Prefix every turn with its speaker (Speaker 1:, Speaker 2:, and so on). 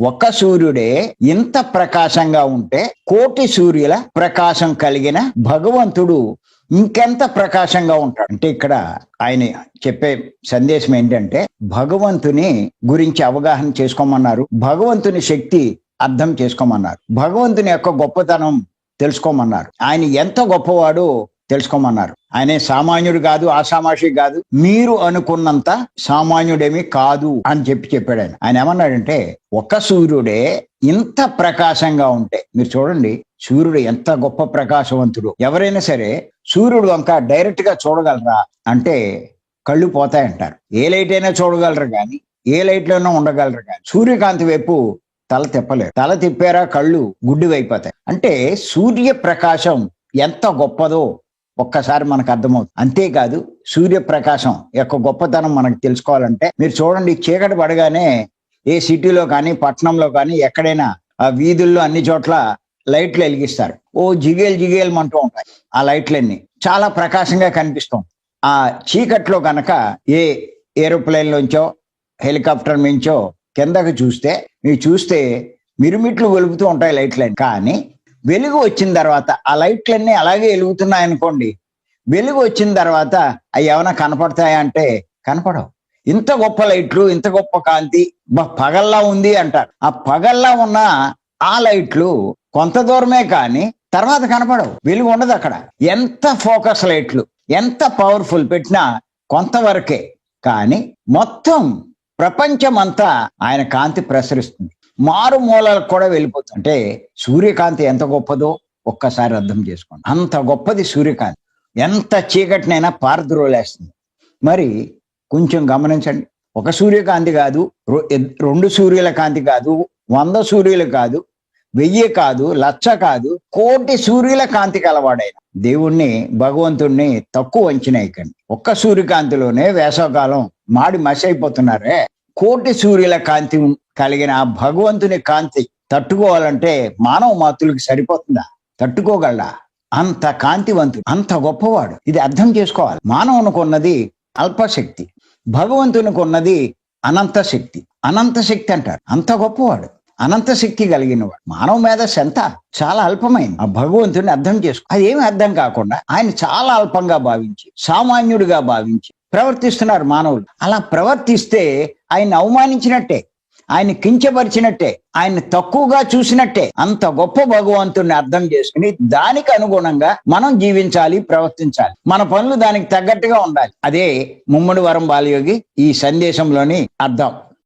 Speaker 1: ఒక్క సూర్యుడే ఇంత ప్రకాశంగా ఉంటే కోటి సూర్యుల ప్రకాశం కలిగిన భగవంతుడు ఇంకెంత ప్రకాశంగా ఉంటాడు? అంటే ఇక్కడ ఆయన చెప్పే సందేశం ఏంటంటే భగవంతుని గురించి అవగాహన చేసుకోమన్నారు. భగవంతుని శక్తి అర్థం చేసుకోమన్నారు. భగవంతుని యొక్క గొప్పతనం తెలుసుకోమన్నారు. ఆయన ఎంత గొప్పవాడో తెలుసుకోమన్నారు. ఆయన సామాన్యుడు కాదు ఆసామాషి కాదు. మీరు అనుకున్నంత సామాన్యుడేమి కాదు అని చెప్పి చెప్పాడు ఆయన. ఆయన ఏమన్నాడంటే ఒక సూర్యుడే ఇంత ప్రకాశంగా ఉంటే మీరు చూడండి సూర్యుడు ఎంత గొప్ప ప్రకాశవంతుడు. ఎవరైనా సరే సూర్యుడు వంక డైరెక్ట్గా చూడగలరా అంటే కళ్ళు పోతాయంటారు. ఏ లైట్ అయినా చూడగలరు కానీ ఏ లైట్ లోనూ ఉండగలరు కానీ సూర్యకాంతి వైపు తల తిప్పలేరు. తల తిప్పారా కళ్ళు గుడ్డివైపోతాయి. అంటే సూర్య ప్రకాశం ఎంత గొప్పదో ఒక్కసారి మనకు అర్థమవుతుంది. అంతేకాదు సూర్యప్రకాశం యొక్క గొప్పతనం మనకు తెలుసుకోవాలంటే మీరు చూడండి చీకటి పడగానే ఏ సిటీలో కానీ పట్టణంలో కానీ ఎక్కడైనా ఆ వీధుల్లో అన్ని చోట్ల లైట్లు వెలిగిస్తారు. ఓ జిగేలు జిగేలు అంటూ ఉంటాయి ఆ లైట్లన్నీ. చాలా ప్రకాశంగా కనిపిస్తాం ఆ చీకట్లో కనుక ఏ ఏరోప్లేన్ లోంచో హెలికాప్టర్ నుంచో కిందకి చూస్తే మీరు చూస్తే మిరుమిట్లు వెలుగుతూ ఉంటాయి లైట్లన్నీ. కానీ వెలుగు వచ్చిన తర్వాత ఆ లైట్లన్నీ అలాగే వెలుగుతున్నాయి అనుకోండి. వెలుగు వచ్చిన తర్వాత అవి ఏమైనా కనపడతాయా అంటే కనపడవు. ఇంత గొప్ప లైట్లు ఇంత గొప్ప కాంతి పగల్లా ఉంది అంటారు. ఆ పగల్లా ఉన్న ఆ లైట్లు కొంత దూరమే కానీ తర్వాత కనపడవు. వెలుగు ఉండదు అక్కడ. ఎంత ఫోకస్ లైట్లు ఎంత పవర్ఫుల్ పెట్టినా కొంతవరకే. కానీ మొత్తం ప్రపంచమంతా ఆయన కాంతి ప్రసరిస్తుంది. మారుమూలలకు కూడా వెళ్ళిపోతుంటే సూర్యకాంతి ఎంత గొప్పదో ఒక్కసారి అర్థం చేసుకోండి. అంత గొప్పది సూర్యకాంతి. ఎంత చీకటినైనా పారద్రోలేస్తుంది. మరి కొంచెం గమనించండి. ఒక సూర్యకాంతి కాదు రెండు సూర్యుల కాంతి కాదు వంద సూర్యులు కాదు వెయ్యి కాదు లక్ష కాదు కోటి సూర్యుల కాంతి కలవాడైన దేవుణ్ణి భగవంతుణ్ణి తక్కువ అంచనా ఇకండి ఒక్క సూర్యకాంతిలోనే వేసవకాలం మాడి మసి అయిపోతున్నారే కోటి సూర్యుల కాంతి కలిగిన ఆ భగవంతుని కాంతి తట్టుకోవాలంటే మానవ మాతులకి సరిపోతుందా? తట్టుకోగలడా? అంత కాంతివంతుడు అంత గొప్పవాడు. ఇది అర్థం చేసుకోవాలి. మానవునికి ఉన్నది అల్పశక్తి భగవంతునికి ఉన్నది అనంత శక్తి. అనంత శక్తి అంటారు. అంత గొప్పవాడు అనంత శక్తి కలిగిన వాడు మానవ మేధస్సు ఎంత? చాలా అల్పమైంది. ఆ భగవంతుని అర్థం చేసుకో అది ఏమి అర్థం కాకుండా ఆయన చాలా అల్పంగా భావించి సామాన్యుడిగా భావించి ప్రవర్తిస్తున్నారు మానవులు. అలా ప్రవర్తిస్తే ఆయన అవమానించినట్టే ఆయన కించపరిచినట్టే ఆయన తక్కువగా చూసినట్టే అంత గొప్ప భగవంతుడిని అర్థం చేసుకుని దానికి అనుగుణంగా మనం జీవించాలి ప్రవర్తించాలి. మన పనులు దానికి తగ్గట్టుగా ఉండాలి. అదే ముమ్మడి వరం బాలయోగి ఈ సందేశంలోని అర్థం.